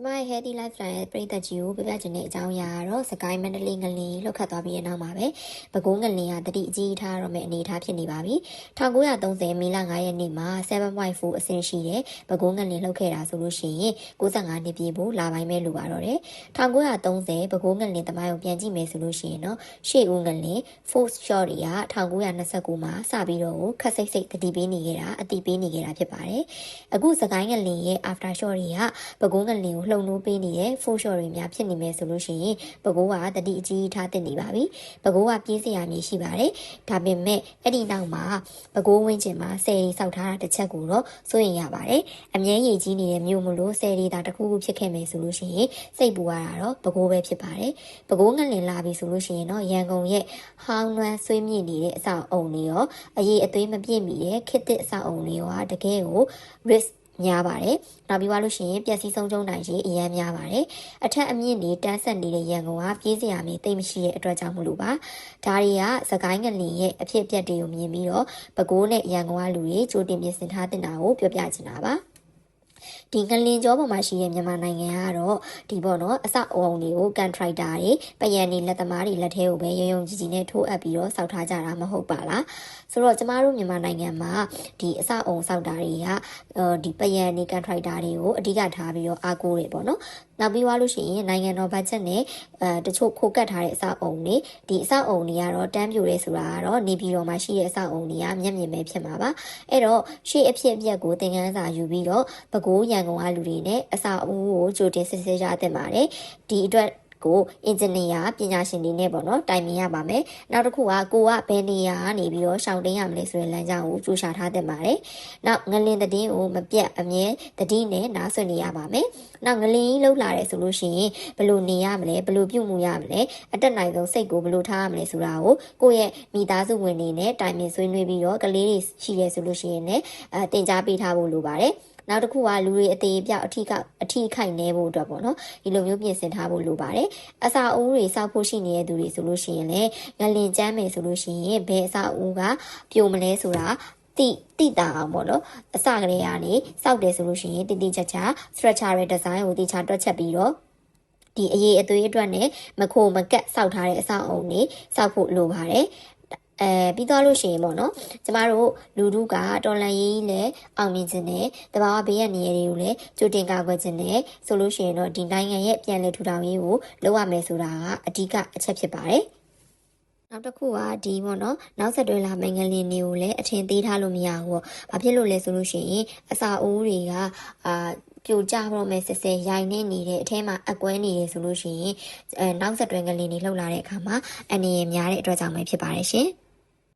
ကျမရဲ့ Healthy Lifestyle ရဲ့ပြည်သက်ကြီးကိုပြပြချင်တဲ့အကြောင်းအရာကတော့စကိုင်းမန္တလေးငလင်လောက်ခတ်သွားပြီးတဲ့နောက်မှာပဲပဲခူးငလင်ကတတိအကြီးထားရမယ့်အနေအထားဖြစ်နေပါပြီ1930မီလ9ရက်နေ့မှာ7.4အဆင့်ရှိတဲ့ပဲခူးငလင်လောက်ခဲ့တာဆိုလို့ရှိရင်65နှစ်ပြည့်ဖို့လာပိုင်းမဲ့လိုပါတော့တယ်1930ပဲခူးငလင်တမိုင်းကိုပြန်ကြည့်မယ်ဆိုလို့ရှိရင်တော့ရှေ့ဦးငလင် Force Shot တွေက1929မှာစပြီးတော့ခက်စိတ်စိတ်တတိပေးနေခဲ့တာအတိပေးနေခဲ့တာဖြစ်ပါတယ်အခုစကိုင်းငလင်ရဲ့ After Shot တွေကပဲခူးငလင်ကိုလှုံလို့ပေးနေတဲ့ full shot တွေများဖြစ်နေမယ်ဆိုလို့ရှိရင်ဘကိုးကတတိအကြီးထားတင်နေပါပြီဘကိုးကပြေးစရာမျိုးရှိပါတယ်ဒါပေမဲ့အဲ့ဒီနောက်မှာဘကိုးဝင်းကျင်မှာဆယ်ရီစောက်ထားတာတစ်ချက်ကိုတော့စိုးရင်ရပါတယ်အမြဲရည်ကြီးနေတဲ့မြို့မလို့ဆယ်ရီတာတစ်ခုခုဖြစ်ခဲ့မယ်ဆိုလို့ရှိရင်စိတ်ပူရတာတော့ဘကိုးပဲဖြစ်ပါတယ်ဘကိုးငလင်လာပြီဆိုလို့ရှိရင်တော့ရန်ကုန်ရဲ့ဟောင်းနွမ်းဆွေးမြင့်နေတဲ့အဆောက်အုံတွေရောအရေးအသွေးမပြည့်မီရဲ့ခစ်တဲ့အဆောက်အုံတွေရောတကယ်ကို risk များပါတယ်။နောက်ပြီးသွားလို့ရှိရင်ပျက်စီးဆုံးရှုံးနိုင်ခြေအများများပါတယ်။အထက်အမြင့်တွေတန်းဆက်နေတဲ့ရန်ကုန်ကပြေးစရာမြေတိတ်မရှိတဲ့အတွက်ကြောင့်မလို့ပါ။ဒါတွေကသကိုင်းငလင်ရဲ့အဖြစ်အပျက်တွေကိုမြင်ပြီးတော့ပဲခူးနဲ့ရန်ကုန်ကလူတွေကြိုတင်ပြင်ဆင်ထားတင်တာကိုပြောပြချင်တာပါ။ ဒီငလင်ကျောပေါ်မှာရှိတဲ့မြန်မာနိုင်ငံကတော့ဒီပေါ့နော်အစအုံတွေကိုကန်ထရိုက်တာတွေပယံနေလက်သမားတွေလက်ထဲကိုပဲရုံရုံကြီးကြီးနဲ့ထိုးအပ်ပြီးတော့စောက်ထားကြတာမဟုတ်ပါလားဆိုတော့ကျမတို့မြန်မာနိုင်ငံမှာဒီအစအုံစောက်တာတွေကဒီပယံနေကန်ထရိုက်တာတွေကိုအဓိကထားပြီးတော့အားကိုးတယ်ပေါ့နော်နောက်ပြီးွားလို့ရှိရင်နိုင်ငံတော်ဘတ်ဂျက်နဲ့အဲတချို့ခိုကတ်ထားတဲ့အဆောက်အုံတွေဒီအဆောက်အုံတွေကတော့တန်းပြိုရဲဆိုတာကတော့နေပြည်တော်မှာရှိတဲ့အဆောက်အုံတွေကမျက်မြင်ပဲဖြစ်မှာပါအဲ့တော့ရှေ့အဖြစ်အပျက်ကိုသင်ခန်းစာယူပြီးတော့ပဲခူးရန်ကုန်ကလူတွေနဲ့အဆောက်အဦကိုကြိုတင်စစ်ဆေးကြသင့်ပါတယ်ဒီအတွက်ကိုအင်ဂျင်နီယာပညာရှင်တွေနဲ့ပေါ့နော်တိုင်ပင်ရပါမယ်နောက်တစ်ခုကကိုကဘယ်နေရာကနေပြီးတော့ရှောင်တင်းရမလဲဆိုတဲ့လမ်းကြောင်းကိုကြိုးရှာထားသင့်ပါတယ်နောက်ငလင်သတင်းကိုမပြတ်အမြဲတတိနဲ့နားဆွနေရပါမယ်နောက်ငလင်ကြီးလှုပ်လာတယ်ဆိုလို့ရှိရင်ဘယ်လိုနေရမလဲဘယ်လိုပြုမှုရမလဲအတက်နိုင်ဆုံးစိတ်ကိုဘယ်လိုထားရမလဲဆိုတာကိုကိုယ့်ရဲ့မိသားစုဝင်တွေနဲ့တိုင်ပင်ဆွေးနွေးပြီးတော့ကလေးတွေရှိရဲဆိုလို့ရှိရင်လည်းအဲတင် जा ပေးထားဖို့လိုပါတယ် နောက်တစ်ခုကလူတွေအသေးပြောက်အထီကအထီခိုက်နေဖို့အတွက်ပေါ့နော်ဒီလိုမျိုးပြင်ဆင်ထားဖို့လိုပါတယ်အစာအုံးတွေစောက်ဖို့ရှိနေတဲ့သူတွေဆိုလို့ရှိရင်လည်းငလင်ကျမ်းမယ်ဆိုလို့ရှိရင်ဘယ်အစာအုံးကပြိုမလဲဆိုတာတိတိတာအောင်ပေါ့နော်အစကလေးကနေစောက်တယ်ဆိုလို့ရှိရင်တိတိကျကျ structural design ကိုတိကျတွက်ချက်ပြီးတော့ဒီအရေးအသွေးအတွက်နဲ့မခိုမကက်စောက်ထားတဲ့အဆောက်အုံတွေစောက်ဖို့လိုပါတယ် အဲပြီးသွားလို့ရှိရင်ပေါ့နော်ကျမတို့လူထုကတော်လန်ရေးလည်းအောင်မြင်ခြင်းနဲ့တဘာဝဘေးရနေရတွေကိုလည်းကြိုတင်ကာကွယ်ခြင်းနဲ့ဆိုလို့ရှိရင်တော့ဒီနိုင်ငံရဲ့ပြန်လည်ထူထောင်ရေးကိုလုပ်ရမယ်ဆိုတာကအဓိကအချက်ဖြစ်ပါတယ်နောက်တစ်ခုကဒီပေါ့နော်နောက်ဆက်တွဲလာမင်္ဂလင်တွေကိုလည်းအထင်သေးထားလို့မရဘူးပေါ့။ဘာဖြစ်လို့လဲဆိုလို့ရှိရင်အစာအိုးတွေကအာပြိုကျတော့မယ်ဆက်ဆက်ရိုင်နေနေတဲ့အထဲမှာအကွဲနေရဆိုလို့ရှိရင်အဲနောက်ဆက်တွဲငလင်တွေလှုပ်လာတဲ့အခါမှာအနေရများတဲ့အတွက်ကြောင့်ပဲဖြစ်ပါတယ်ရှင်။